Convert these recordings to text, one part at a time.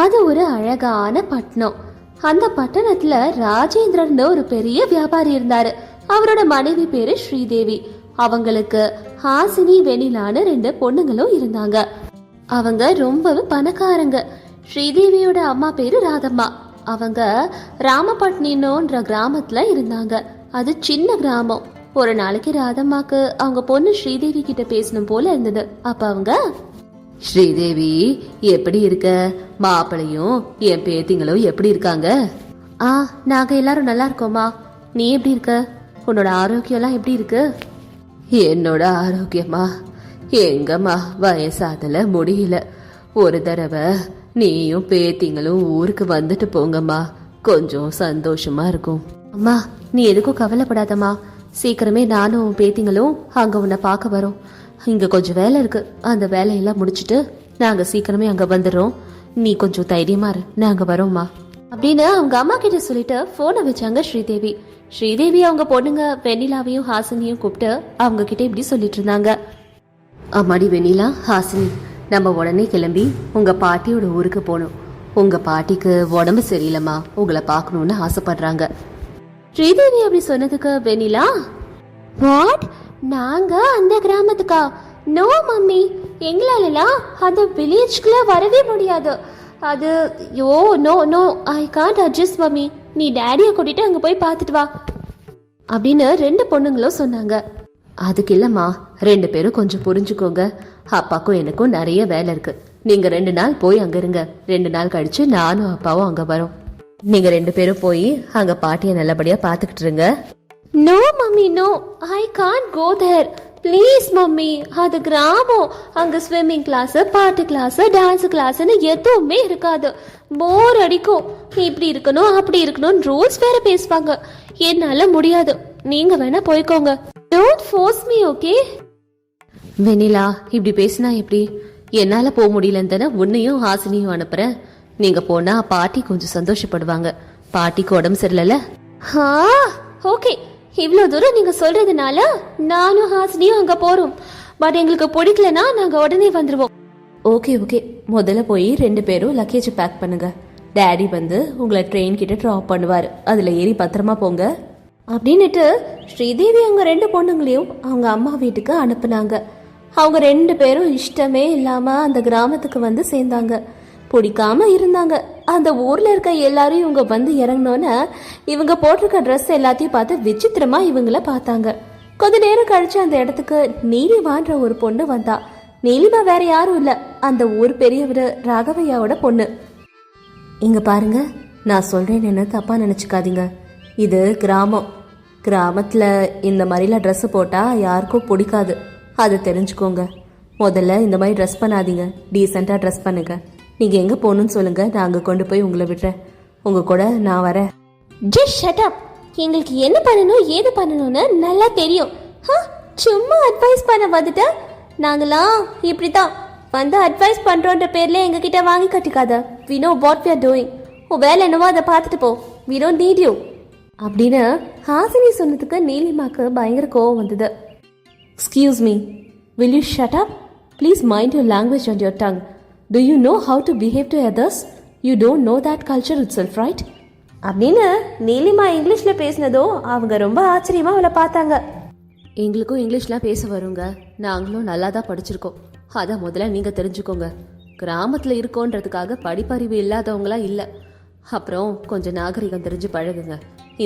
அது ஒரு அழகான பட்டணம். அந்த பட்டணத்துல ராஜேந்திரன் ஒரு பெரிய வியாபாரி இருந்தாரு. அவரோட மனைவி பேரு ஸ்ரீதேவி. அவங்களுக்கு ஹாசினி வெனிலான்னு ரெண்டு பொண்ணுங்களும் இருந்தாங்க. அவங்க ரொம்பவே பணக்காரங்க. ஸ்ரீதேவியோட அம்மா பேரு ராதம்மா. அவங்க ராமபட்னினோன்ற கிராமத்துல இருந்தாங்க. அது சின்ன கிராமம். ஒரு நாளைக்கு ராதம்மாக்கு அவங்க பொண்ணு ஸ்ரீதேவி கிட்ட பேசணும் போல இருந்தது. அப்ப அவங்க ஸ்ரீதேவி எப்படி இருக்க? மாப்பிளையும் என் பேத்திங்களும் எப்படி இருக்காங்க? ஆ நாங்க எல்லாரும் நல்லா இருக்கோமா நீ எப்படி இருக்க? உன்னோட ஆரோக்கியம்லாம் எப்படி இருக்கு? என்னோட ஆரோக்கியமா? எங்கம்மா வயசாதல முடியல. ஒரு தடவை நீயும் பேத்திங்களும் ஊருக்கு வந்துட்டு போங்கம்மா. கொஞ்சம் சந்தோஷமா இருக்கும். அம்மா நீ எதுக்கும் கவலைப்படாதம்மா. சீக்கிரமே நானும் பேத்திங்களும் அங்க உன்னை பார்க்க வரோம். இங்கே கொஞ்சம் வேலை இருக்கு. அந்த வேலையெல்லாம் முடிச்சுட்டு நாங்கள் சீக்கிரமே அங்கே வந்துடுறோம். நீ கொஞ்சம் தைரியமா இரு. நாங்கள் வரோம்மா. அப்படின்னு அவங்க அம்மா கிட்ட சொல்லிட்டு ஃபோனை வச்சாங்க ஸ்ரீதேவி. ஸ்ரீதேவி அவங்க பொண்ணுங்க வெண்ணிலாவையும் ஹாசினியும் கூப்பிட்டு அவங்க கிட்ட இப்படி சொல்லிட்டு இருந்தாங்க. அம்மாடி வெண்ணிலா ஹாசினி நம்ம உடனே கிளம்பி உங்கள் பாட்டியோட ஊருக்கு போகணும். உங்கள் பாட்டிக்கு உடம்பு சரியில்லைம்மா. உங்களை பார்க்கணுன்னு ஆசைப்படுறாங்க. ஸ்ரீதேவி அப்படி சொன்னதுக்கு வெண்ணிலா வாட் நாங்க அந்த கிராமத்துக்கா? No mummy. எங்களாலலாம் அந்த வில்லேஜ்க்குள்ள வரவே முடியாது. அது yo no no I can't adjust mummy. நீ டேடியை கூட்டிட்டு அங்கே போய் பார்த்துட்டு வா. அப்படின்னு ரெண்டு பொண்ணுங்களும் சொன்னாங்க. அதுக்கு இல்லைம்மா ரெண்டு பேரும் கொஞ்சம் புரிஞ்சுக்கோங்க. அப்பாக்கும் எனக்கும் நிறைய வேலை இருக்கு. நீங்க ரெண்டு நாள் போய் அங்க இருங்க. ரெண்டு நாள் கழிச்சு நானும் அப்பாவும் அங்க வரோம். நீங்க ரெண்டு பேரும் போய் அங்க பாட்டியை நல்லபடியா பாத்துக்கிட்டு இருங்க. No mummy no I can't go there please mummy அது கிராமம். அங்க ஸ்விம்மிங் கிளாஸ் பாட்டு கிளாஸ் டான்ஸ் கிளாஸ்னு எதுவுமே இருக்காது. போர் அடிக்கும். இப்படி இருக்கணும் அப்படி இருக்கணும் ரூல்ஸ் வேற பேசுவாங்க. என்னால முடியாது. நீங்க வேணா போய்க்கோங்க. Don't force me okay Vennila இப்படி பேசினா எப்படி? என்னால போக முடியலன்னு தானே உன்னையும் ஹாசினியும் அனுப்புறேன். நீங்க போனா பாட்டி கொஞ்சம் சந்தோஷப்படுவாங்க. பாட்டிக்கு உடம்பு சரியில்லைல்ல ஆ ஓகே இவ்வளோ தூரம் நீங்க சொல்றதுனால நானும் ஹாசினியும் அங்க போறோம். பட் எங்களுக்கு பிடிக்கலனா நாங்க உடனே வந்துருவோம். ஓகே ஓகே முதல்ல போய் ரெண்டு பேரும் லக்கேஜ் பேக் பண்ணுங்க. டேடி வந்து உங்களை ட்ரெயின் கிட்ட ட்ராப் பண்ணுவார். அதுல ஏறி பத்திரமா போங்க. அப்படின்னுட்டு ஸ்ரீதேவி அவங்க ரெண்டு பொண்ணுங்களையும் அவங்க அம்மா வீட்டுக்கு அனுப்புனாங்க. அவங்க ரெண்டு பேரும் இஷ்டமே இல்லாம அந்த கிராமத்துக்கு வந்து சேர்ந்தாங்க. பிடிக்காம இருந்தாங்க. அந்த ஊர்ல இருக்க எல்லாரும் இவங்க வந்து இறங்கினோன்னே இவங்க போட்டிருக்க ட்ரெஸ் எல்லாத்தையும் பார்த்து விசித்திரமா இவங்கள பார்த்தாங்க. கொஞ்ச நேரம் கழிச்சு அந்த இடத்துக்கு நீலிமான்ற ஒரு பொண்ணு வந்தா. நீலிமா வேற யாரும் இல்ல. அந்த ஊர் பெரியவர் ராகவையாவோட பொண்ணு. இங்க பாருங்க நான் சொல்றேன் என்ன தப்பா நினைச்சுக்காதீங்க. இது கிராமம். கிராமத்துல இந்த மாதிரிலாம் ட்ரெஸ் போட்டா யாருக்கும் பிடிக்காது. அதை தெரிஞ்சுக்கோங்க. முதல்ல இந்த மாதிரி ட்ரெஸ் பண்ணாதீங்க. டீசெண்டாக ட்ரெஸ் பண்ணுங்க. நீங்க எங்க போகணும்னு சொல்லுங்க நான் அங்க கொண்டு போய் உங்களை விடுறேன் உங்க கூட நான் வரேன். ஜஸ்ட் ஷட் அப் எங்களுக்கு என்ன பண்ணணும் ஏது பண்ணணும்னு நல்லா தெரியும். ஹ, சும்மா அட்வைஸ் பண்ண வந்துட்டு? நாங்களாம் இப்படி தான் வந்து அட்வைஸ் பண்ணுறோன்ற பேரில் எங்ககிட்ட வாங்கி கட்டிக்காத. We know what we are doing உன் வேலை என்னவோ அதை பார்த்துட்டு போ. வி டோன்ட் நீட் யூ அப்படின்னு ஹாசினி சொன்னதுக்கு நீலிமாக்கு பயங்கர கோவம் வந்தது. Excuse me will you shut up please mind your language and your tongue do you know how to behave to others you don't know that culture itself right அப்படின்னு நீலிமா இங்கிலீஷில் பேசினதோ அவங்க ரொம்ப ஆச்சரியமாக அவளை பார்த்தாங்க. எங்களுக்கும் இங்கிலீஷ்லாம் பேச வருங்க. நாங்களும் நல்லா தான் படிச்சிருக்கோம். அதை முதல்ல நீங்கள் தெரிஞ்சுக்கோங்க. கிராமத்தில் இருக்கோன்றதுக்காக படிப்பறிவு இல்லாதவங்களா இல்லை. அப்புறம் கொஞ்சம் நாகரிகம் தெரிஞ்சு பழகுங்க.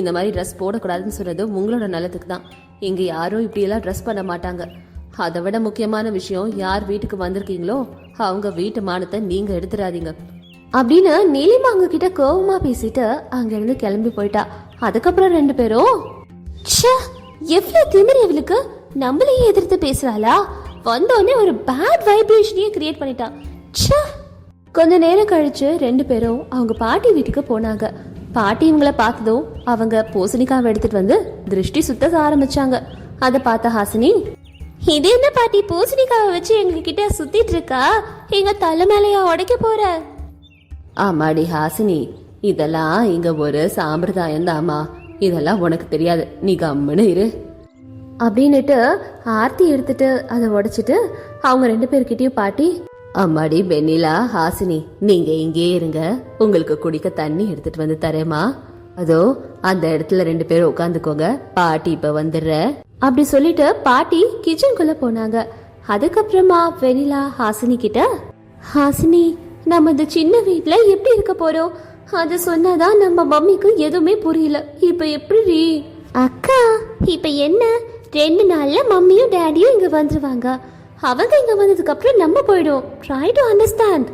இந்த மாதிரி ட்ரெஸ் போடக்கூடாதுன்னு சொன்னது உங்களோட நல்லதுக்கு தான். இங்கே யாரும் இப்படியெல்லாம் ட்ரெஸ் பண்ண மாட்டாங்க. அதை விட முக்கியமான விஷயம் யார் வீட்டுக்கு வந்திருக்கீங்களோ அவங்க வீட்டு மானத்தை நீங்கள் எடுத்துடாதீங்க அப்படின்னு நீலிமா அவங்க கிட்ட கோவமா பேசிட்டு அங்கிருந்து கிளம்பி போயிட்டா. அதுக்கப்புறம் ரெண்டு பேரும் எவ்வளவு திமிரு இவளுக்கு? நம்மளையே எதிர்த்து பேசுறாளா? வந்தோடனே ஒரு பேட் வைப்ரேஷனையே கிரியேட் பண்ணிட்டா. ச்சே. கொஞ்ச நேரம் கழிச்சு ரெண்டு பேரும் அவங்க பாட்டி வீட்டுக்கு போனாங்க. பாட்டி இவங்கள பார்த்ததும் அவங்க பூசணிக்காவை எடுத்துட்டு வந்து திருஷ்டி சுத்த ஆரம்பிச்சாங்க. அதை பார்த்த ஹாசினி இது என்ன பாட்டி பூசணிக்காவை வச்சு எங்க கிட்ட சுத்திட்டு இருக்கா எங்க தலை மேலையா உடைக்க போற? ஆமாடி ஹாசினி இதெல்லாம் இங்க ஒரு சாம்பிரதாயம் தாமா இதெல்லாம் உனக்கு தெரியாது. நீ கம்முன்னு இரு. அப்படின்னுட்டு ஆர்த்தி எடுத்துட்டு அதை உடைச்சிட்டு அவங்க ரெண்டு பேர்கிட்டயும் பாட்டி அம்மாடி வெண்ணிலா ஹாசினி நீங்க இங்கே இருங்க. உங்களுக்கு குடிக்க தண்ணி எடுத்துட்டு வந்து தரேம்மா. அதோ அந்த இடத்துல ரெண்டு பேரும் உட்காந்துக்கோங்க பாட்டி இப்ப வந்துடுற. அப்படி சொல்லிட்டு பாட்டி கிச்சனுக்குள்ள போனாங்க. அதுக்கப்புறமா வெனிலா ஹாசினி கிட்ட ஹாசினி நம்ம இந்த சின்ன வீட்ல எப்படி இருக்க போறோம்? அது சொன்னாதான் நம்ம மம்மிக்கு எதுவுமே புரியல. இப்ப எப்படி? அக்கா இப்ப என்ன? ரெண்டு நாள்ல மம்மியும் டேடியும் இங்க வந்துருவாங்க. அவங்க இங்க வந்ததுக்கு அப்புறம் நம்ம போயிடும் ட்ரை டு அண்டர்ஸ்டாண்ட்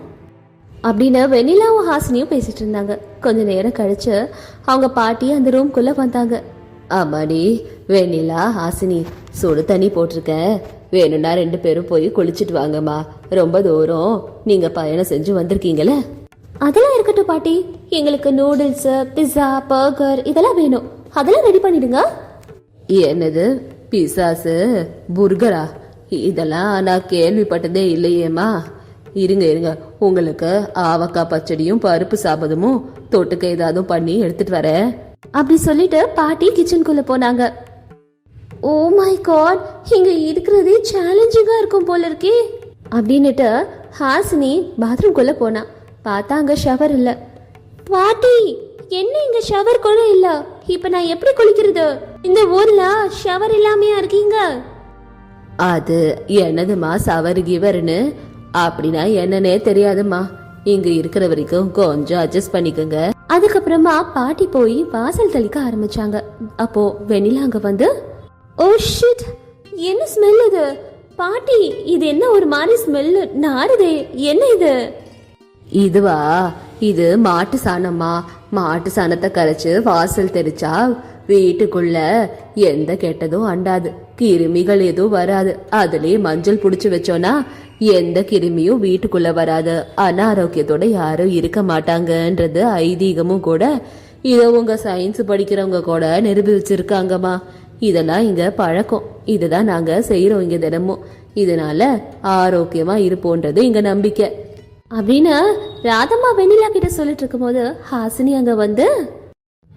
அப்படின்னு வெண்ணிலாவும் ஹாசினியும் பேசிட்டு இருந்தாங்க. கொஞ்ச நேரம் கழிச்சு அவங்க பாட்டி அந்த ரூம்குள்ள வந்தாங்க. ஆமாடி வெண்ணிலா ஹாசினி சுடு தண்ணி போட்டிருக்க. வேணும்னா ரெண்டு பேரும் போய் குளிச்சிட்டு வாங்கம்மா. ரொம்ப தூரம். நீங்க பயணம் செஞ்சு வந்திருக்கீங்களே? அதெல்லாம் இருக்கட்டும் பாட்டி. எங்களுக்கு நூடுல்ஸ் பிஸ்ஸா பர்கர் இதெல்லாம் வேணும். அதெல்லாம் ரெடி பண்ணிடுங்க. என்னது? பிசாசு புர்கரா இதெல்லாம் நான் கேள்விப்பட்டதே இல்லையேம்மா. இருங்க இருங்க. உங்களுக்கு ஆவக்காய் பச்சடியும் பருப்பு சாபதமும் தொட்டுக்க ஏதாவது பண்ணி எடுத்துட்டு வரேன். அப்படி சொல்லிட்டு பாட்டி கிச்சனுக்குள்ள போனாங்க. ஓ மை காட் இங்க இருக்கிறதே சேலஞ்சிங்கா இருக்கும் போல இருக்கே. அப்படின்னுட்டு ஹாசினி பாத்ரூம்குள்ள போனா. பார்த்தா அங்க ஷவர் இல்ல. பாட்டி என்ன இங்க ஷவர் கூட இல்ல? இப்ப நான் எப்படி குளிக்கிறது? இந்த ஊர்ல ஷவர் இல்லாமையா இருக்கீங்க? அது என்னதுமா சவறு கிவர்னு அப்படின்னா என்னன்னே தெரியாதும்மா. இங்க இருக்கிற வரைக்கும் கொஞ்சம் அட்ஜஸ்ட் பண்ணிக்கோங்க. அதுக்கப்புறமா பாட்டி போய் வாசல் தெளிக்க ஆரம்பிச்சாங்க. அப்போ வெண்ணிலா அங்க வந்து ஓ ஷிட் என்ன ஸ்மெல் இது? பாட்டி இது என்ன ஒரு மாதிரி ஸ்மெல் நாறுதே. என்ன இது? இதுவா? இது மாட்டு சாணம்மா. மாட்டு சாணத்தை கரைச்சு வாசல் தெளிச்சா வீட்டுக்குள்ள எந்த கெட்டதும் அண்டாது. கிருமிகள் எதுவும் வராது. அதுலயே மஞ்சள் புடிச்சு வச்சோன்னா எந்த கிருமியும் வீட்டுக்குள்ள வராது. அனாரோக்கியத்தோட யாரும் இருக்க மாட்டாங்கன்றது ஐதீகமும் கூட இதை உங்க சயின்ஸ் படிக்கிறவங்க கூட நிரூபிச்சிருக்காங்கம்மா. இதெல்லாம் இங்க பழக்கம். இதுதான் நாங்க செய்யறோம் இங்க தினமும். இதனால ஆரோக்கியமா இருப்போன்றது இங்க நம்பிக்கை. அப்படின்னு ராதம்மா வெண்ணிலா கிட்ட சொல்லிட்டு இருக்கும்போது ஹாசினி அங்க வந்து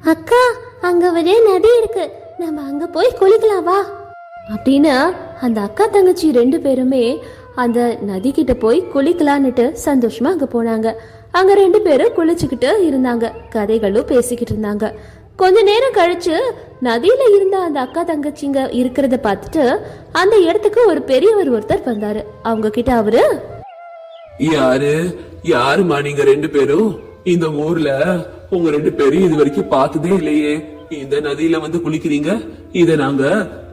அக்கா அங்க ஒரே நதி இருக்கு. நம்ம அங்க போய் குளிக்கலாம் வா. அப்படின்னு அந்த அக்கா தங்கச்சி ரெண்டு பேருமே அந்த நதி கிட்ட போய் குளிக்கலான்னுட்டு சந்தோஷமா அங்க போனாங்க. அங்க ரெண்டு பேரும் குளிச்சுக்கிட்டு இருந்தாங்க. கதைகளும் பேசிக்கிட்டு இருந்தாங்க. கொஞ்ச நேரம் கழிச்சு நதியில இருந்த அந்த அக்கா தங்கச்சிங்க இருக்கிறத பார்த்துட்டு அந்த இடத்துக்கு ஒரு பெரியவர் ஒருத்தர் வந்தாரு. அவங்க கிட்ட அவரு யாரு? யாருமா நீங்க ரெண்டு பேரும்? இந்த ஊர்ல உங்க ரெண்டு பேரும் இது வரைக்கும் பார்த்ததே இல்லையே. இந்த நதியில வந்து குளிக்கிறீங்க? இத நாங்க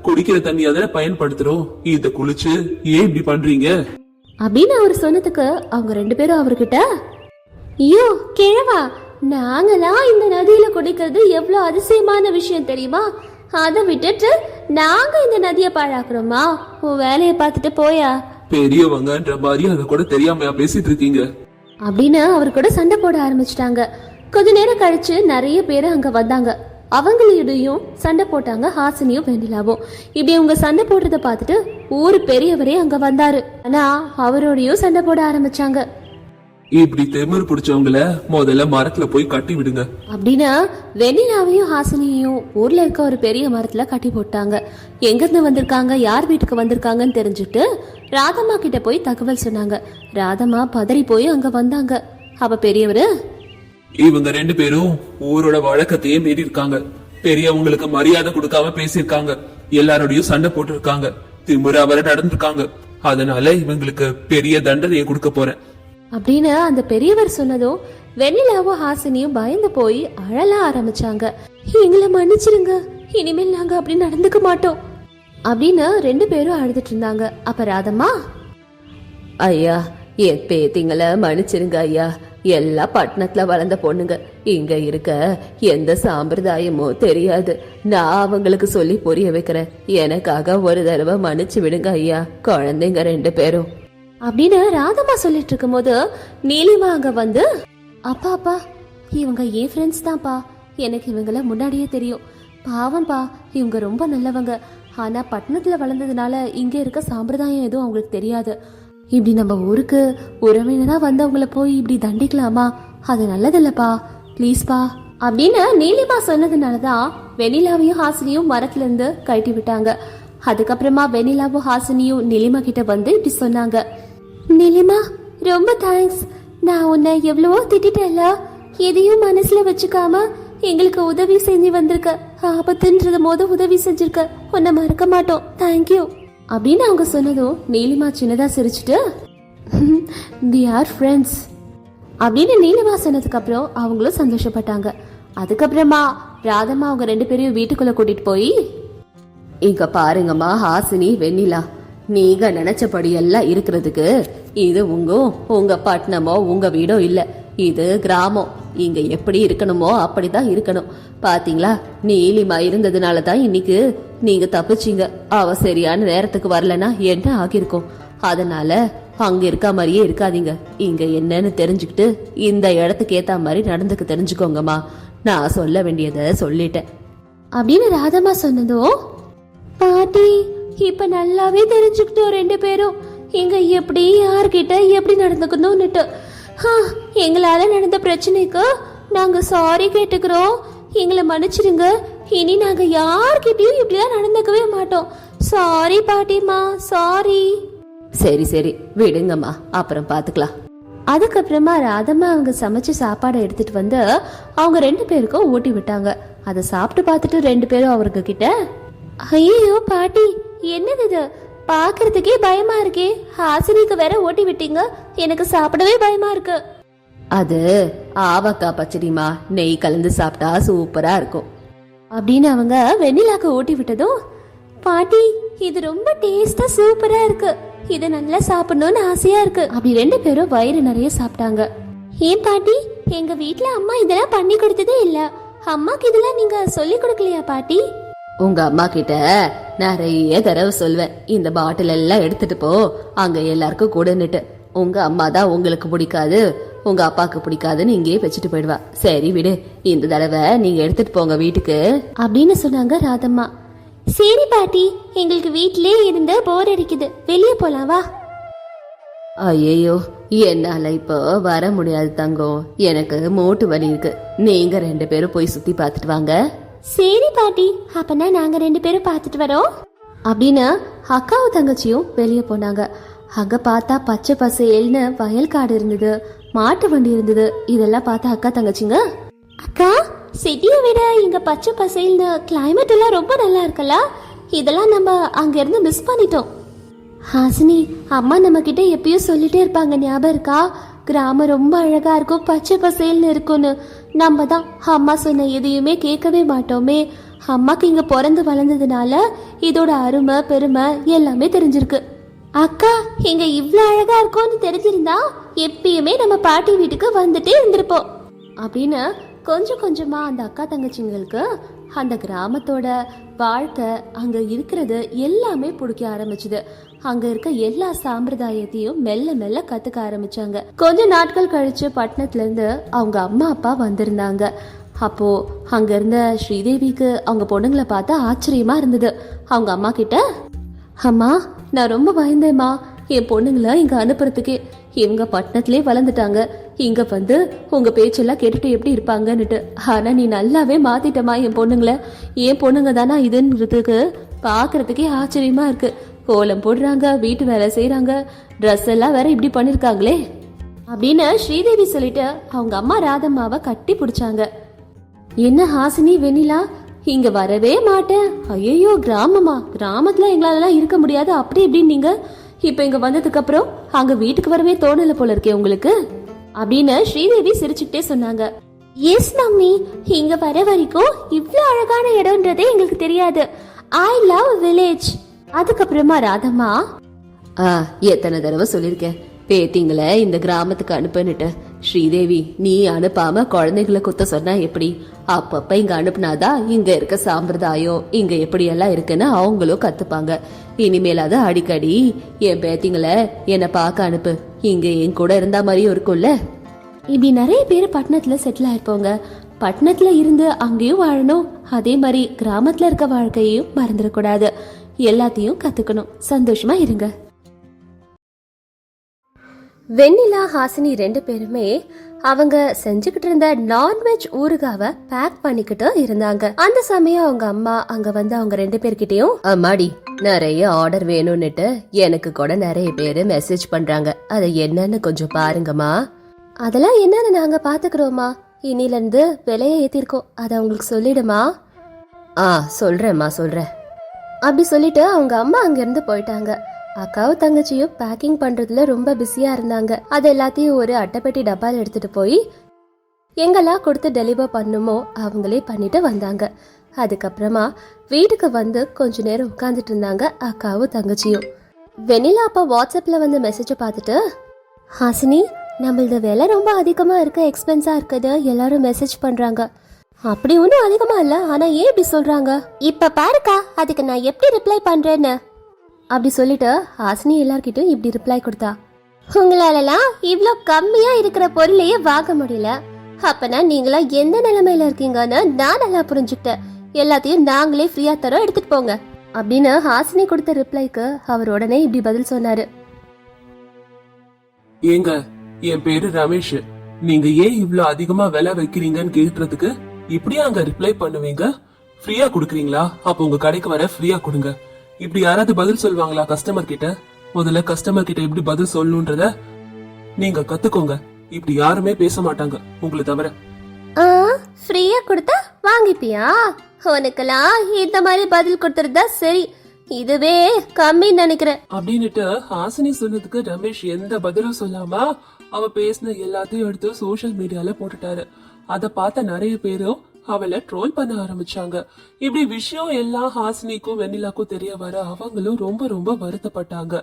குடிக்கிற தண்ணியா தானே பயன்படுத்துறோம். இத குளிச்சு ஏன் இப்படி பண்றீங்க? அப்படின்னு அவர் சொன்னதுக்கு அவங்க ரெண்டு பேரும் அவர்கிட்ட ஐயோ கிழவா நாங்களாம் இந்த நதியில குடிக்கிறது எவ்வளவு அதிசயமான விஷயம் தெரியுமா? அதை விட்டுட்டு நாங்க இந்த நதியை பாழாக்குறோமா? உன் வேலையை பார்த்துட்டு போயா? பெரியவங்கன்ற மாதிரி அத கூட தெரியாமையா பேசிட்டு இருக்கீங்க? அப்படின்னு அவர் கூட சண்டை போட ஆரம்பிச்சிட்டாங்க. கொஞ்ச நேரம் கழிச்சு நிறைய பேர் அங்க வந்தாங்க. அவங்களிடையும் சண்டை போட்டாங்க ஹாசினியும் வெண்ணிலாவும். இப்படி அவங்க சண்டை போடுறத பார்த்துட்டு ஊர் பெரியவரே அங்க வந்தாரு. ஆனா அவரோடையும் சண்டை போட ஆரம்பிச்சாங்க. இப்படி திமிர் பிடிச்சவங்கள முதல்ல மரத்துல போய் கட்டி விடுங்க. அப்படின்னு வெண்ணிலாவையும் ஹாசினியையும் ஊர்ல இருக்க ஒரு பெரிய மரத்துல கட்டி போட்டாங்க. எங்க இருந்து வந்திருக்காங்க யார் வீட்டுக்கு வந்திருக்காங்கன்னு தெரிஞ்சுட்டு ராதம்மா கிட்ட போய் தகவல் சொன்னாங்க. ராதம்மா பதறி போய் அங்க வந்தாங்க. அவ பெரியவரு இவங்க ரெண்டு பேரும் ஊரோட வழக்கத்தையே மீறி இருக்காங்க பெரியவங்களுக்கு மரியாதை கொடுக்காம பேசியிருக்காங்க. எல்லாரோடையும் சண்டை போட்டு இருக்காங்க திமுறா வர நடந்திருக்காங்க. அதனால இவங்களுக்கு பெரிய தண்டனையை கொடுக்க போறேன். அப்படின்னு அந்த பெரியவர் சொன்னதும் வெண்ணிலாவும் ஹாசினியும் பயந்து போய் அழல ஆரம்பிச்சாங்க. எங்களை மன்னிச்சிருங்க. இனிமேல் நாங்க அப்படி நடந்துக்க மாட்டோம். அப்படின்னு ரெண்டு பேரும் அழுதுட்டு இருந்தாங்க. அப்ப ராதம்மா ஐயா என் பேத்திங்களை மன்னிச்சிருங்க ஐயா. எல்லா பட்டணத்துல வளர்ந்த பொண்ணுங்க. இங்க இருக்க எந்த சாம்பிரதாயமும் தெரியாது. நான் அவங்களுக்கு சொல்லி புரிய வைக்கிறேன். எனக்காக ஒரு தடவை மன்னிச்சு விடுங்க ஐயா. குழந்தைங்க ரெண்டு பேரும். அப்படின்னு ராதம்மா சொல்லிட்டு இருக்கும்போது நீலிமா அங்க வந்து அப்பா அப்பா இவங்க என் ஃப்ரெண்ட்ஸ் தான்ப்பா. எனக்கு இவங்கள முன்னாடியே தெரியும். பாவம்ப்பா இவங்க ரொம்ப நல்லவங்க. ஆனா பட்டணத்துல வளர்ந்ததுனால இங்க இருக்க சாம்பிரதாயம் எதுவும் அவங்களுக்கு தெரியாது. இப்படி நம்ம ஊருக்கு உறவினராக வந்தவங்கள போய் இப்படி தண்டிக்கலாமா? அது நல்லதில்லப்பா. ப்ளீஸ்ப்பா அப்படின்னு நீலிமா சொன்னதுனால தான் வெண்ணிலாவையும் ஹாசினியும் மரத்துலேருந்து கழட்டி விட்டாங்க. அதுக்கப்புறமா வெண்ணிலாவும் ஹாசினியும் நிலிமா கிட்ட வந்து இப்படி சொன்னாங்க. நிலிமா ரொம்ப தேங்க்ஸ் நான் உன்னை எவ்வளவோ திட்டிட்டேன்ல. எதையும் மனசுல வச்சுக்காம எங்களுக்கு உதவி செஞ்சு வந்திருக்க. ஆபத்துன்றது போது உதவி செஞ்சிருக்க. உன்னை மறக்க மாட்டோம். தேங்க்யூ அப்படின்னு அவங்க சொன்னதும் நீலிமா சின்னதா சிரிச்சுட்டு தி ஆர் ஃப்ரெண்ட்ஸ் அப்படின்னு நீலிமா சொன்னதுக்கு அப்புறம் அவங்களும் சந்தோஷப்பட்டாங்க. அதுக்கப்புறமா ராதம்மா அவங்க ரெண்டு பேரையும் வீட்டுக்குள்ள கூட்டிட்டு போய் இங்க பாருங்கம்மா ஹாசினி வெண்ணிலா நீங்க நினைச்சபடி எல்லாம் இருக்கிறதுக்கு இது உங்க உங்க பட்டணமோ உங்க வீடோ இல்ல. இது கிராமம். இங்க எப்படி இருக்கணுமோ அப்படிதான் இருக்கணும். பாத்தீங்களா? நீலிமா இருந்ததுனால தான் இன்னைக்கு நீங்க தப்பிச்சீங்க. அவ சரியான நேரத்துக்கு வரலனா என்ன ஆகிருக்கும் அதனால அங்க இருக்க மாதிரியே இருக்காதீங்க. இங்க என்னன்னு தெரிஞ்சுக்கிட்டு இந்த இடத்துக்கு ஏத்த மாதிரி நடந்துக்க தெரிஞ்சுக்கோங்கம்மா. நான் சொல்ல வேண்டியதை சொல்லிட்டேன். அப்படின்னு ராதம்மா சொன்னதும் பாட்டி இப்ப நல்லாவே தெரிஞ்சுக்கிட்டோம் ரெண்டு பேரும். இங்க எப்படி யார்கிட்ட எப்படி நடந்துக்கணும்னுட்டு. ஹா, எங்களால நடந்த பிரச்சனைக்கு நாங்க சாரி கேட்டுக்கிறோம். எங்களை மன்னிச்சிடுங்க. இனி நாங்க யார்கிட்டயும் இப்படிலாம் நடந்துக்கவே மாட்டோம். சாரி பாட்டிமா சாரி சரி சரி. விடுங்கம்மா. அப்புறம் பாத்துக்கலாம். அதுக்கப்புறமா ராதம்மா அவங்க சமைச்ச சாப்பாடை எடுத்துட்டு வந்து அவங்க ரெண்டு பேருக்கும் ஊட்டி விட்டாங்க. அதை சாப்பிட்டு பார்த்துட்டு ரெண்டு பேரும் அவருக்கு கிட்ட ஐயோ பாட்டி என்னது இது? பார்க்கறதுக்கே பயமா இருக்கே. ஹாசினிக்கு வேற ஊட்டி விட்டீங்க. எனக்கு சாப்பிடவே பயமா இருக்கு. அது ஆவக்காய் பச்சடிமா நெய் கலந்து சாப்பிட்டா சூப்பரா இருக்கும். அப்படின்னு அவங்க வெண்ணிலாக்கு ஊட்டி விட்டதும் பாட்டி இது ரொம்ப டேஸ்டா சூப்பரா இருக்கு. இது நல்லா சாப்பிடணும்னு ஆசையா இருக்கு. அப்படி ரெண்டு பேரும் வயிறு நிறைய சாப்பிட்டாங்க. ஏன் பாட்டி எங்க வீட்ல அம்மா இதெல்லாம் பண்ணி கொடுத்ததே இல்ல. அம்மாக்கு இதெல்லாம் நீங்க சொல்லி கொடுக்கலையா பாட்டி? உங்க அம்மா கிட்ட நிறைய தடவை சொல்வேன். இந்த பாட்டில் எல்லாம் எடுத்துட்டு போ. அங்க எல்லாருக்கும் கூடன்னுட்டு. உங்க அம்மா தான் உங்களுக்கு பிடிக்காது. உங்க அப்பாக்கு பிடிக்காதுன்னு இங்கேயே வச்சுட்டு போயிடுவா. சரி விடு இந்த தடவை நீங்க எடுத்துட்டு போங்க வீட்டுக்கு. அப்படின்னு சொன்னாங்க ராதம்மா. சரி பாட்டி எங்களுக்கு வீட்லயே இருந்து போர் அடிக்குது. வெளியே போலாம் வா. ஐயோ என்னால இப்போ வர முடியாது தங்கம். எனக்கு மோட்டு வலி இருக்கு. நீங்க ரெண்டு பேரும் போய் சுத்தி பார்த்துட்டு வாங்க. சரி பாட்டி அப்பனா நாங்க ரெண்டு பேரும் பார்த்துட்டு வரோம். அப்படின்னு அக்காவும் தங்கச்சியும் வெளியே போனாங்க. அங்க பார்த்தா பச்சை பசேல்னு வயல் காடு இருந்தது. மாட்டு வண்டி இருந்தது. இதெல்லாம் பார்த்தா அக்கா தங்கச்சிங்க. அக்கா சிட்டியை விட இங்க பச்சை பசேல்னு கிளைமேட் எல்லாம் ரொம்ப நல்லா இருக்கல இதெல்லாம் நம்ம அங்க இருந்து மிஸ் பண்ணிட்டோம். ஹாசினி அம்மா நம்ம கிட்ட எப்பயும் சொல்லிட்டே இருப்பாங்க ஞாபகம் இருக்கா? கிராமம் ரொம்ப அழகா இருக்கும் பச்சை பசேல்னு இருக்கும்னு. நம்ம தான் அம்மா சொன்ன எதையுமே கேட்கவே மாட்டோமே. அம்மாக்கு இங்க பிறந்து வளர்ந்ததுனால இதோட அருமை பெருமை எல்லாமே தெரிஞ்சிருக்கு. அக்கா இங்க இவ்வளோ அழகா இருக்கோம்னு தெரிஞ்சிருந்தா எப்பயுமே நம்ம பாட்டி வீட்டுக்கு வந்துட்டே இருந்திருப்போம். அப்படின்னு கொஞ்சம் கொஞ்சமா அந்த அக்கா தங்கச்சிங்களுக்கு அந்த கிராமத்தோட வாழ்க்கை அங்க இருக்கிறது எல்லாமே பிடிக்க ஆரம்பிச்சுது. அங்க இருக்க எல்லா சாம்பிரதாயத்தையும் மெல்ல மெல்ல கத்துக்க ஆரம்பிச்சாங்க. கொஞ்ச நாட்கள் கழிச்சு பட்டணத்துல இருந்து அவங்க அம்மா அப்பா வந்திருந்தாங்க. அப்போ அங்க இருந்த ஸ்ரீதேவிக்கு அவங்க பொண்ணுங்களை பார்த்தா ஆச்சரியமா இருந்தது. அவங்க அம்மா கிட்ட அம்மா நான் ரொம்ப பயந்தேம்மா. என் பொண்ணுங்களை இங்க அனுப்புறதுக்கு. இவங்க பட்டணத்திலே வளர்ந்துட்டாங்க. இங்க வந்து உங்க பேச்செல்லாம் கேட்டுட்டு எப்படி இருப்பாங்கன்னுட்டு. ஆனா நீ நல்லாவே மாத்திட்டமா என் பொண்ணுங்கள. என் பொண்ணுங்க தானா இதுன்றதுக்கு பாக்குறதுக்கே ஆச்சரியமா இருக்கு. கோலம் போடுறாங்க வீட்டு வேலை செய்யறாங்க ட்ரெஸ் எல்லாம் வேற இப்படி பண்ணிருக்காங்களே. அப்படின்னு ஸ்ரீதேவி சொல்லிட்டு அவங்க அம்மா ராதம்மாவை கட்டி பிடிச்சாங்க. என்ன ஹாசினி வெண்ணிலா? இங்க வரவே மாட்டேன். ஐயோ கிராமமா? கிராமத்துல எங்களாலலாம் இருக்க முடியாது. அப்படி இப்படின்னு நீங்க? இப்ப இங்க வந்ததுக்கு அப்புறம் அங்க வீட்டுக்கு வரவே தோணல போல இருக்கே உங்களுக்கு. அப்படின்னு ஸ்ரீதேவி சிரிச்சுட்டே சொன்னாங்க. Yes mummy. இங்க வர வரைக்கும் இவ்வளோ அழகான இடம்ன்றதே எங்களுக்கு தெரியாது. ஐ லவ் வில்லேஜ் அதுக்கப்புறமா ராதம்மா ஆ எத்தனை தடவை சொல்லியிருக்கேன். பேத்திங்களை இந்த கிராமத்துக்கு அனுப்புன்னுட்டு. ஸ்ரீதேவி நீ அனுப்பாம குழந்தைகளை குத்த சொன்னா எப்படி? அப்பப்ப இங்க அனுப்புனாதான் இங்க இருக்க சாம்பிரதாயம் இங்க எப்படி எல்லாம் இருக்குன்னு அவங்களும் கத்துப்பாங்க. இனிமேலாவது அடிக்கடி என் பேத்திங்களை என்னை பார்க்க அனுப்பு. இங்க என் கூட இருந்தா மாதிரியும் இருக்கும்ல? இப்படி நிறைய பேர் பட்டணத்துல செட்டில் ஆயிருப்போங்க. பட்டணத்துல இருந்து அங்கேயும் வாழணும். அதே மாதிரி கிராமத்துல இருக்க வாழ்க்கையையும் மறந்துடக்கூடாது. எல்லாத்தையும் கத்துக்கணும். சந்தோஷமா இருங்க. வெண்ணிலா ஹாசினி ரெண்டு பேருமே அவங்க செஞ்சுக்கிட்டு இருந்த நான்வெஜ் ஊறுகாவை பேக் பண்ணிக்கிட்டு இருந்தாங்க. அந்த சமயம் அவங்க அம்மா அங்க வந்து அவங்க ரெண்டு பேர்கிட்டயும் அம்மாடி நிறைய ஆர்டர் வேணும்னுட்டு எனக்கு கூட நிறைய பேரு மெசேஜ் பண்றாங்க. அதை என்னன்னு கொஞ்சம் பாருங்கம்மா. அதெல்லாம் என்னன்னு நாங்க பாத்துக்கிறோமா இனில இருந்து விலையை ஏத்திருக்கோம். அதை அவங்களுக்கு சொல்லிடுமா? ஆ சொல்றேம்மா சொல்றேன். அப்படி சொல்லிட்டு அவங்க அம்மா அங்கிருந்து போயிட்டாங்க. அக்காவும் தங்கச்சியும் பேக்கிங் பண்றதுல ரொம்ப பிஸியா இருந்தாங்க. அது எல்லாத்தையும் ஒரு அட்டைப்பெட்டி டப்பால் எடுத்துட்டு போய் எங்கெல்லாம் கொடுத்து டெலிவர் பண்ணுமோ அவங்களே பண்ணிட்டு வந்தாங்க. அதுக்கப்புறமா வீட்டுக்கு வந்து கொஞ்ச நேரம் உட்காந்துட்டு இருந்தாங்க அக்காவும் தங்கச்சியும். வெனிலா அப்பா வாட்ஸ்அப்ல வந்து மெசேஜ் பார்த்துட்டு ஹாசினி நம்மளது விலை ரொம்ப அதிகமாக இருக்க எக்ஸ்பென்ஸாக இருக்குது எல்லாரும் மெசேஜ் பண்ணுறாங்க அப்படி ஒன்றும் அதிகமாக இல்லை ஆனால் ஏன் இப்படி சொல்கிறாங்க இப்போ பாருக்கா அதுக்கு நான் எப்படி ரிப்ளை பண்ணுறேன்னு அப்படி சொல்லிட்டு ஹாசினி எல்லார்கிட்டயும் இப்படி ரிப்ளை கொடுத்தா. உங்களாலலாம் இவ்வளோ கம்மியா இருக்கிற பொருளையே வாங்க முடியல. அப்பனா நீங்களா எந்த நிலைமையில இருக்கீங்கன்னு நான் நல்லா புரிஞ்சுக்கிட்டேன். எல்லாத்தையும் நாங்களே ஃப்ரீயா தரோம் எடுத்துட்டு போங்க. அப்படின்னு ஹாசினி கொடுத்த ரிப்ளைக்கு அவர் உடனே இப்படி பதில் சொன்னாரு. ஏங்க என் பேரு ரமேஷ். நீங்க ஏன் இவ்ளோ அதிகமா விலை வைக்கிறீங்கன்னு கேட்டுறதுக்கு இப்படியா அங்க ரிப்ளை பண்ணுவீங்க? ஃப்ரீயா குடுக்குறீங்களா? அப்ப உங்க கடைக்கு வர ஃப்ரீயா கொடுங்க. இப்படி யாராவது பதில் சொல்லுவாங்களா கஸ்டமர் கிட்ட? முதல்ல கஸ்டமர் கிட்ட எப்படி பதில் சொல்லணுன்றத நீங்க கத்துக்கோங்க. இப்படி யாருமே பேச மாட்டாங்க உங்களை தவிர. ஃப்ரீயா கொடுத்தா வாங்கிப்பியா? உனக்கெல்லாம் இந்த மாதிரி பதில் கொடுத்துருந்தா சரி இதுவே கம்மின்னு நினைக்கிறேன். அப்படின்னுட்டு ஹாசினி சொன்னதுக்கு ரமேஷ் எந்த பதிலும் சொல்லாம அவ பேசின எல்லாத்தையும் எடுத்து சோஷியல் மீடியால போட்டுட்டாரு. அத பார்த்த நிறைய பேரும் அவளை ட்ரோல் பண்ண ஆரம்பிச்சாங்க. இப்படி விஷயம் எல்லாம் ஹாசினிக்கும் வெண்ணிலாக்கும் தெரிய வர அவங்களும் ரொம்ப ரொம்ப வருத்தப்பட்டாங்க.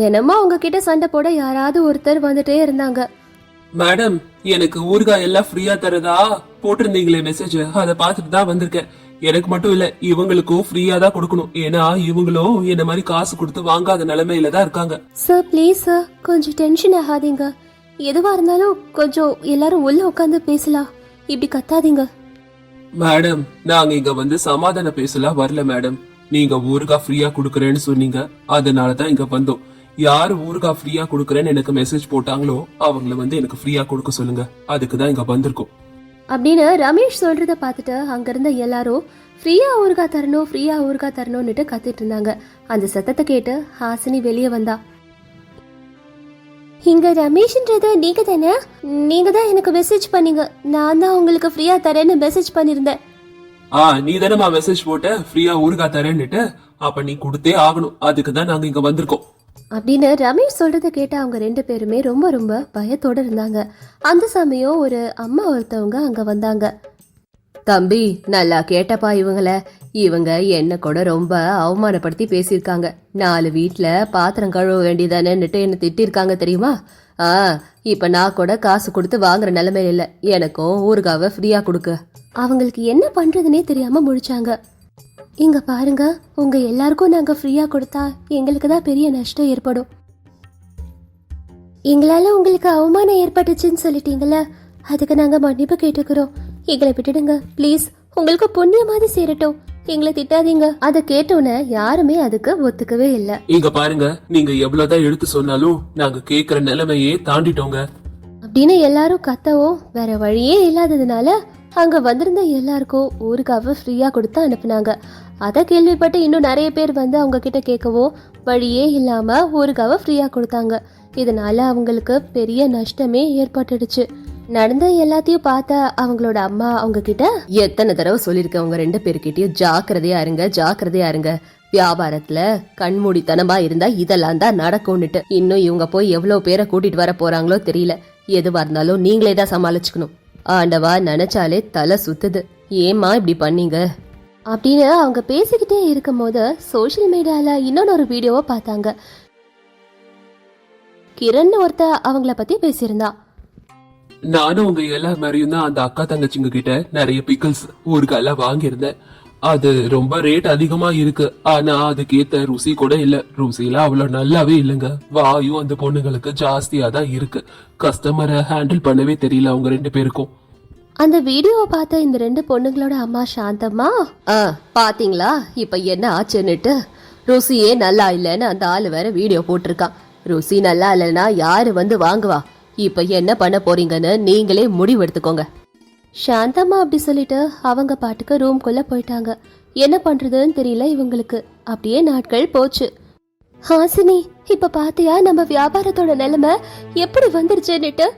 தினமும் அவங்க கிட்ட சண்டை போட யாராவது ஒருத்தர் வந்துட்டே இருந்தாங்க. மேடம் எனக்கு ஊறுகாய் எல்லாம் ஃப்ரீயா தரதா? போட்டிருந்தீங்களே மெசேஜ் அதை பார்த்துட்டு தான் வந்திருக்கேன். எனக்கு மட்டும் இல்ல இவங்களுக்கும் ஃப்ரீயா தான் கொடுக்கணும். ஏன்னா இவங்களும் என்ன மாதிரி காசு கொடுத்து வாங்காத நிலைமையில தான் இருக்காங்க. சார் ப்ளீஸ் சார் கொஞ்சம் டென்ஷன் ஆகாதீங்க. எதுவா இருந்தாலும் கொஞ்சம் எல்லாரும் உள்ள உட்காந்து பேசலாம். இப்படி கத்தாதீங்க. மேடம் நாங்க இங்க வந்து சமாதான பேசலாம் வரல மேடம். நீங்க ஊறுகாய் ஃப்ரீயா குடுக்கறேன்னு சொன்னீங்க. அதனால தான் இங்க வந்தோம். யாரு ஊறுகாய் ஃப்ரீயா குடுக்கறேன்னு எனக்கு மெசேஜ் போட்டாங்களோ அவங்கள வந்து எனக்கு ஃப்ரீயா கொடுக்க சொல்லுங்க. அதுக்கு தான் இங்க வந்திருக்கோம். அப்படின்னு ரமேஷ் சொல்றத பார்த்துட்டு அங்க இருந்த எல்லாரும் ஃப்ரீயா ஊருக்கா தரணும் ஃப்ரீயா ஊருக்கா தரணும்னுட்டு கத்திட்டு இருந்தாங்க. அந்த சத்தத்தை கேட்டு ஹாசினி வெளியே வந்தா. இங்க ரமேஷ்ன்றது நீங்க தானே? நீங்க தான் எனக்கு மெசேஜ் பண்ணீங்க. நான் தான் உங்களுக்கு ஃப்ரீயா தரேன்னு மெசேஜ் பண்ணிருந்தேன். ஆ நீ தானேமா மெசேஜ் போட்ட? ஃப்ரீயா ஊறுகாய் தரேன்னுட்டு அப்ப நீ கொடுத்தே ஆகணும். அதுக்கு தான் நாங்க இங்க வந்திருக்கோம். அப்படின்னு ரமேஷ் சொல்றத கேட்டு அவங்க ரெண்டு பேருமே ரொம்ப ரொம்ப பயத்தோட இருந்தாங்க. அந்த சமயம் ஒரு அம்மா ஒருத்தவங்க அங்க வந்தாங்க. தம்பி நல்லா கேட்டப்பா இவங்கள. இவங்க என்ன கூட ரொம்ப அவமானப்படுத்தி பேசியிருக்காங்க. நாலு வீட்டில் பாத்திரம் கழுவ வேண்டியதானேன்னுட்டு என்ன திட்டிருக்காங்க தெரியுமா? ஆ இப்போ நான் கூட காசு கொடுத்து வாங்குற நிலைமையில இல்லை. எனக்கும் ஊறுகாவை ஃப்ரீயாக கொடுக்க. அவங்களுக்கு என்ன பண்ணுறதுனே தெரியாமல் முழிச்சாங்க. இங்க பாருங்க உங்க எல்லாருக்கும் நாங்க ஃப்ரீயா கொடுத்தா எங்களுக்கு தான் பெரிய நஷ்டம் ஏற்படும். எங்களால உங்களுக்கு அவமானம் ஏற்பட்டுச்சுன்னு சொல்லிட்டீங்கல்ல அதுக்கு நாங்க மன்னிப்பு கேட்டுக்கிறோம். எங்களை விட்டுடுங்க. ப்ளீஸ் உங்களுக்கு புண்ணியமாவது சேரட்டும். எங்களை திட்டாதீங்க. அதை கேட்டோன்னே யாருமே அதுக்கு ஒத்துக்கவே இல்ல. இங்க பாருங்க நீங்க எவ்வளவுதான் எடுத்து சொன்னாலும் நாங்க கேக்குற நிலைமையே தாண்டிட்டோங்க. அப்படின்னு எல்லாரும் கத்தவும் வேற வழியே இல்லாததுனால அங்க வந்திருந்த எல்லாருக்கும் ஊருக்காக ஃப்ரீயா கொடுத்து அனுப்புனாங்க. அதை கேள்விப்பட்டு இன்னும் நிறைய பேர் வந்து அவங்க கிட்ட கேட்கவும் வழியே இல்லாம ஊருக்காக ஃப்ரீயா கொடுத்தாங்க. இதனால அவங்களுக்கு பெரிய நஷ்டமே ஏற்பட்டுடுச்சு. நடந்த எல்லாத்தையும் பார்த்த அவங்களோட அம்மா அவங்க கிட்ட எத்தனை தடவை சொல்லியிருக்கேன் உங்க ரெண்டு பேர்கிட்டயும் ஜாக்கிரதையா இருங்க ஜாக்கிரதையா இருங்க. வியாபாரத்துல கண்மூடித்தனமா இருந்தா இதெல்லாம் தான் நடக்கும்னுட்டு. இன்னும் இவங்க போய் எவ்வளவு பேரை கூட்டிட்டு வர போறாங்களோ தெரியல. எதுவா இருந்தாலும் நீங்களே தான் சமாளிச்சுக்கணும். ஆண்டவா நினைச்சாலே தலை சுத்துது. ஏம்மா இப்படி பண்ணீங்க? அப்படின்னு அவங்க பேசிக்கிட்டே இருக்கும்போது சோஷியல் மீடியால இன்னொன்னு ஒரு வீடியோவை பார்த்தாங்க. கிரண் ஒருத்த அவங்கள பத்தி பேசியிருந்தா நானும் உங்க எல்லா மாதிரியும் தான் அந்த அக்கா தங்கச்சிங்க கிட்ட நிறைய பிக்கிள்ஸ் ஊறுகாய் வாங்கியிருந்தேன். அது ரொம்ப ரேட் அதிகமா இருக்கு. ஆனா அதுக்கேத்த ருசி கூட இல்ல. ருசிலாம் அவ்வளவு நல்லாவே இல்லைங்க. வாயும் அந்த பொண்ணுங்களுக்கு ஜாஸ்தியா தான் இருக்கு. கஸ்டமரை ஹேண்டில் பண்ணவே தெரியல அவங்க ரெண்டு பேருக்கும். அந்த வீடியோவை பார்த்த இந்த ரெண்டு பொண்ணுங்களோட அம்மா சாந்தம்மா ஆ பாத்தீங்களா? இப்ப என்ன ஆச்சுன்னுட்டு? ருசியே நல்லா இல்லைன்னு அந்த ஆளு வேற வீடியோ போட்டிருக்கான். ருசி நல்லா இல்லைன்னா யாரு வந்து வாங்குவா? இப்ப என்ன பண்ண போறீங்கன்னு நீங்களே முடிவு எடுத்துக்கோங்க. சாந்தம்மா அப்படி சொல்லிட்டு அவங்க பாட்டுக்கு ரூம்குள்ள போயிட்டாங்க. என்ன பண்றதுன்னு தெரியல இவங்களுக்கு. அப்படியே நாட்கள் போச்சு. ஹாசினி இப்ப பாத்தியா நம்ம வியாபாரத்தோட நிலைமை எப்படி வந்துருச்சுன்னுட்டு?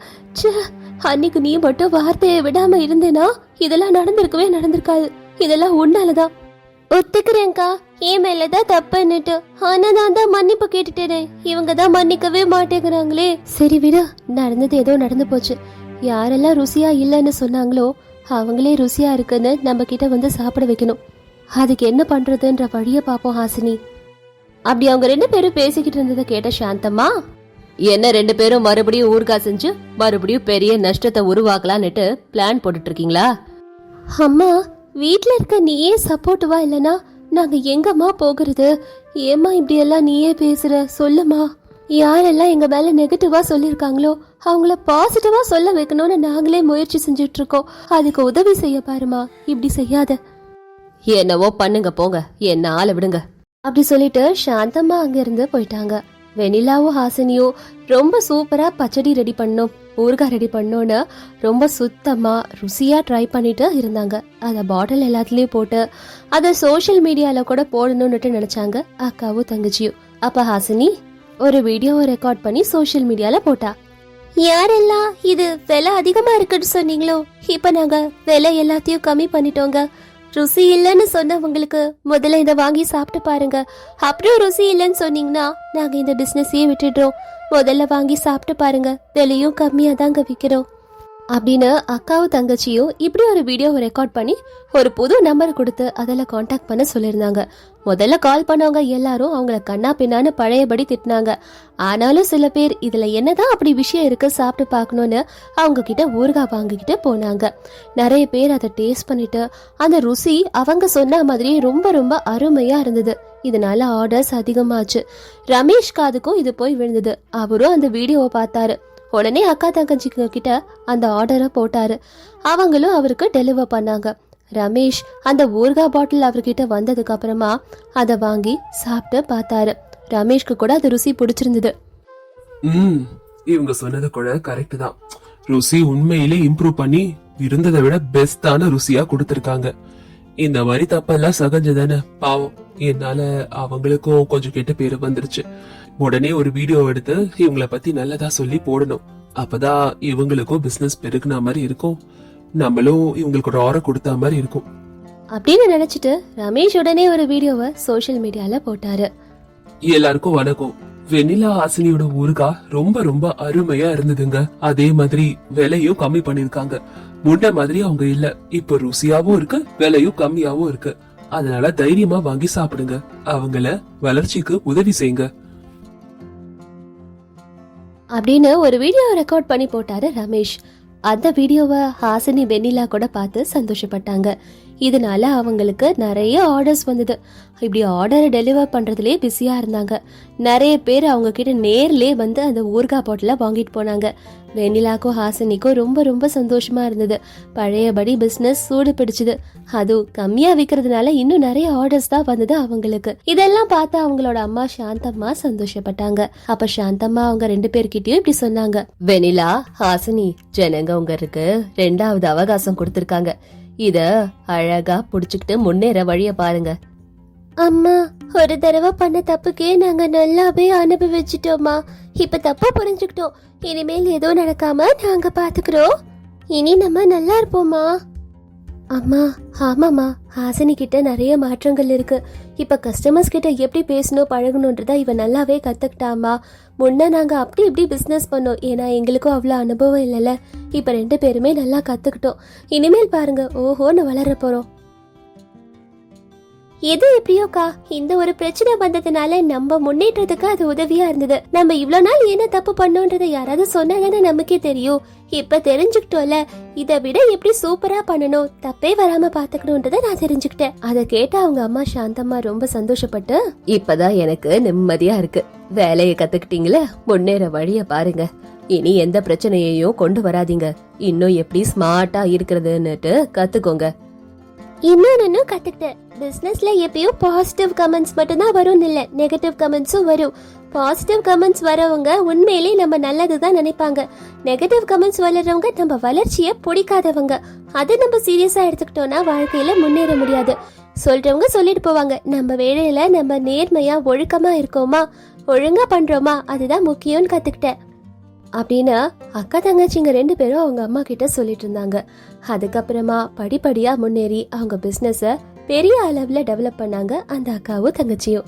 ச்சே அன்னைக்கு நீ மட்டும் வார்த்தையை விடாம இருந்தேனா? இதெல்லாம் நடந்திருக்கவே நடந்திருக்காது. இதெல்லாம் உன்னாலதான். ஒத்துக்கிறேன்க்கா என் மேலதான் தப்புன்னுட்டு. ஆனா நான் தான் மன்னிப்பு கேட்டுட்டேனே. இவங்க தான் மன்னிக்கவே மாட்டேங்கிறாங்களே. சரி விடு நடந்தது ஏதோ நடந்து போச்சு. யாரெல்லாம் ருசியா இல்லைன்னு சொன்னாங்களோ அவங்களே ருசியா இருக்குன்னு நம்ம கிட்ட வந்து சாப்பிட வைக்கணும். அதுக்கு என்ன பண்றதுன்ற வழிய பாப்போம் ஹாசினி. அப்படி அவங்க ரெண்டு பேரும் பேசிக்கிட்டு இருந்ததை கேட்ட சாந்தம்மா என்ன ரெண்டு பேரும் மறுபடியும் ஊர்கா செஞ்சு மறுபடியும் பெரிய நஷ்டத்தை உருவாக்கலான்னுட்டு பிளான் போட்டுட்டு இருக்கீங்களா? அம்மா வீட்டில் இருக்க நீயே சப்போர்ட்டுவா இல்லனா நாங்க எங்கம்மா போகிறது? ஏம்மா இப்படி எல்லாம் நீயே பேசுற? சொல்லுமா யாரெல்லாம் எங்க மேல நெகட்டிவா சொல்லிருக்காங்களோ அவங்கள பாசிட்டிவா சொல்ல வைக்கணும்னு நாங்களே முயற்சி செஞ்சுட்டு இருக்கோம் அதுக்கு உதவி செய்ய பாருமா இப்படி செய்யாத. என்னவோ பண்ணுங்க போங்க. என்ன ஆளை விடுங்க. அப்படி சொல்லிட்டு சாந்தம்மா அங்கிருந்து போயிட்டாங்க. வெனிலாவும் ஹாசினியும் ரொம்ப சூப்பரா பச்சடி ரெடி பண்ணோம் ஊறுகாய் ரெடி பண்ணோன்னு ரொம்ப சுத்தமாக ருசியாக ட்ரை பண்ணிட்டு இருந்தாங்க. அதை பாட்டில் எல்லாத்துலேயும் போட்டு அதை சோஷியல் மீடியாவில் கூட போடணும்னுட்டு நினச்சாங்க அக்காவும் தங்கச்சியும். அப்போ ஹாசினி ஒரு வீடியோவை ரெக்கார்ட் பண்ணி சோஷியல் மீடியாவில் போட்டா. யாரெல்லாம் இது விலை அதிகமாக இருக்குன்னு சொன்னீங்களோ இப்போ நாங்கள் விலை எல்லாத்தையும் கம்மி பண்ணிட்டோங்க. ருசி இல்லைன்னு சொன்னவங்களுக்கு முதல்ல இதை வாங்கி சாப்பிட்டு பாருங்க. அப்புறம் ருசி இல்லைன்னு சொன்னீங்கன்னா நாங்கள் இந்த பிஸ்னஸையே விட்டுடுறோம். முதல்ல வாங்கி சாப்பிட்டு பாருங்க. விலையும் கம்மியாக தாங்க விற்கிறோம் அப்படின்னு அக்காவும் தங்கச்சியும் இப்படி ஒரு வீடியோவை ரெக்கார்ட் பண்ணி ஒரு புது நம்பர் கொடுத்து அதில் காண்டாக்ட் பண்ண சொல்லியிருந்தாங்க. முதல்ல கால் பண்ணவங்க எல்லாரும் அவங்கள கண்ணா பின்னான்னு பழையபடி திட்டினாங்க. ஆனாலும் சில பேர் இதில் என்னதான் அப்படி விஷயம் இருக்கு சாப்பிட்டு பார்க்கணும்னு அவங்க கிட்ட ஊறுகாய் வாங்கிக்கிட்டு போனாங்க. நிறைய பேர் அதை டேஸ்ட் பண்ணிட்டு அந்த ருசி அவங்க சொன்ன மாதிரி ரொம்ப ரொம்ப அருமையா இருந்தது. இதனால ஆர்டர்ஸ் அதிகமாச்சு. ரமேஷ் காதுக்கும் இது போய் விழுந்தது. அவரும் அந்த வீடியோவை பார்த்தாரு. உடனே அக்கா தங்கச்சிங்க கிட்ட அந்த ஆர்டரை போட்டாரு. அவங்களும் அவருக்கு டெலிவர் பண்ணாங்க. ரமேஷ் அந்த ஊர்கா பாட்டில் அவர்கிட்ட வந்ததுக்கு அப்புறமா அதை வாங்கி சாப்பிட்டு பார்த்தாரு. ரமேஷ்க்கு கூட அது ருசி பிடிச்சிருந்தது. ம் இவங்க சொன்னது கூட கரெக்ட் தான். ருசி உண்மையிலே இம்ப்ரூவ் பண்ணி இருந்ததை விட பெஸ்டான ருசியா கொடுத்துருக்காங்க. இந்த மாதிரி தப்பெல்லாம் சகஞ்சதானே? பாவம் என்னால அவங்களுக்கும் கொஞ்சம் கெட்ட பேரு வந்துருச்சு. உடனே ஒரு வீடியோ எடுத்து இவங்கள பத்தி நல்லதா சொல்லி போடணும். அப்பதான் இவங்களுக்கும் பிசினஸ் பெருகுன மாதிரி இருக்கும். நம்மளும் இவங்களுக்கு ஒரு ஆர்டர் கொடுத்த மாதிரி இருக்கும். அப்படின்னு நினைச்சிட்டு ரமேஷ் உடனே ஒரு வீடியோவை சோஷியல் மீடியால போட்டாரு. எல்லாருக்கும் வணக்கம். வெண்ணிலா ஹாசினியோட ஊருகா ரொம்ப ரொம்ப அருமையா இருந்ததுங்க. அதே மாதிரி விலையும் கம்மி பண்ணிருக்காங்க. முன்ன மாதிரி அவங்க இல்ல. இப்ப ருசியாவும் இருக்கு விலையும் கம்மியாவும் இருக்கு. அதனால தைரியமா வாங்கி சாப்பிடுங்க. அவங்கள வளர்ச்சிக்கு உதவி செய்யுங்க. அப்படின்னு ஒரு வீடியோ ரெக்கார்ட் பண்ணி போட்டாரு ரமேஷ். அந்த வீடியோவை ஹாசினி வெண்ணிலா கூட பார்த்து சந்தோஷப்பட்டாங்க. இதனால அவங்களுக்கு நிறைய ஆர்டர்ஸ் வந்தது. இப்படி ஆர்டரை டெலிவர் பண்ணுறதுலேயே பிஸியாக இருந்தாங்க. நிறைய பேர் அவங்க கிட்ட வந்து அந்த ஊர்கா பாட்டில் வாங்கிட்டு போனாங்க. வெண்ணிலாக்கும் ஹாசினிக்கும் ரொம்ப ரொம்ப சந்தோஷமாக இருந்தது. பழையபடி பிஸ்னஸ் சூடு பிடிச்சது. அதுவும் கம்மியாக விற்கிறதுனால இன்னும் நிறைய ஆர்டர்ஸ் தான் வந்தது அவங்களுக்கு. இதெல்லாம் பார்த்து அவங்களோட அம்மா சாந்தம்மா சந்தோஷப்பட்டாங்க. அப்போ சாந்தம்மா அவங்க ரெண்டு பேர்கிட்டயும் இப்படி சொன்னாங்க. வெனிலா ஹாசினி ஜனங்க உங்களுக்கு ரெண்டாவது அவகாசம் கொடுத்துருக்காங்க. இத அழகா புடிச்சுக்கிட்டு முன்னேற வழிய பாருங்க. அம்மா ஒரு தடவை பண்ண தப்புக்கே நாங்க நல்லாவே அனுபவிச்சிட்டோம்மா. இப்ப தப்பா புரிஞ்சுக்கிட்டோம். இனிமேல் எதுவும் நடக்காம நாங்க பாத்துக்கிறோம். இனி நம்ம நல்லா இருப்போமா அம்மா ஆமாம்மா. ஹாசினி கிட்ட நிறைய மாற்றங்கள் இருக்கு. இப்ப கஸ்டமர்ஸ் கிட்ட எப்படி பேசணும் பழகணுன்றத இவ நல்லாவே கத்துக்கிட்டாமா முன்ன நாங்க அப்படி இப்படி பிசினஸ் பண்ணோம். ஏன்னா எங்களுக்கும் அவ்வளோ அனுபவம் இல்லைல்ல. இப்ப ரெண்டு பேருமே நல்லா கத்துக்கிட்டோம். இனிமேல் பாருங்க ஓஹோன்னு வளர போறோம். எது எப்படியோக்கா? இந்த ஒரு பிரச்சனை வந்ததுனால நம்ம முன்னேற்றத்துக்கு அது உதவியா இருந்தது. நம்ம இவ்வளவு நாள் என்ன தப்பு பண்ணோன்றத யாராவது சொன்னாதானே நமக்கே தெரியும். இப்ப தெரிஞ்சுக்கிட்டோம்ல இதை விட எப்படி சூப்பரா பண்ணணும் தப்பே வராம பாத்துக்கணும்ன்றத நான் தெரிஞ்சுக்கிட்டேன். அதை கேட்ட அவங்க அம்மா சாந்தம்மா ரொம்ப சந்தோஷப்பட்டு இப்பதான் எனக்கு நிம்மதியா இருக்கு. வேலையை கத்துக்கிட்டீங்களே முன்னேற வழிய பாருங்க. இனி எந்த பிரச்சனையையும் கொண்டு வராதீங்க. இன்னும் எப்படி ஸ்மார்ட்டா இருக்கிறதுன்னுட்டு கத்துக்கோங்க. இன்னொன்னு கத்துக்கிட்டேன். பிசினஸ்ல எப்பயும் பாசிட்டிவ் கமெண்ட்ஸ் மட்டும்தான் வரும்னு இல்ல நெகட்டிவ் கமெண்ட்ஸும் வரும். பாசிட்டிவ் கமெண்ட்ஸ் வரவங்க உண்மையிலே நம்ம நல்லது தான் நினைப்பாங்க. நெகட்டிவ் கமெண்ட்ஸ் வளர்றவங்க நம்ம வளர்ச்சியை பிடிக்காதவங்க. அதை நம்ம சீரியஸாக எடுத்துக்கிட்டோம்னா வாழ்க்கையில் முன்னேற முடியாது. சொல்றவங்க சொல்லிட்டு போவாங்க நம்ம வேலையில நம்ம நேர்மையா ஒழுக்கமா இருக்கோமா? ஒழுங்கா பண்றோமா? அதுதான் முக்கியம்னு கத்துக்கிட்டேன். அப்படின்னு அக்கா தங்கச்சிங்க ரெண்டு பேரும் அவங்க அம்மா கிட்ட சொல்லிட்டு இருந்தாங்க. அதுக்கப்புறமா படிப்படியா முன்னேறி அவங்க பிஸ்னஸை பெரிய அளவுல டெவலப் பண்ணாங்க அந்த அக்காவும் தங்கச்சியும்.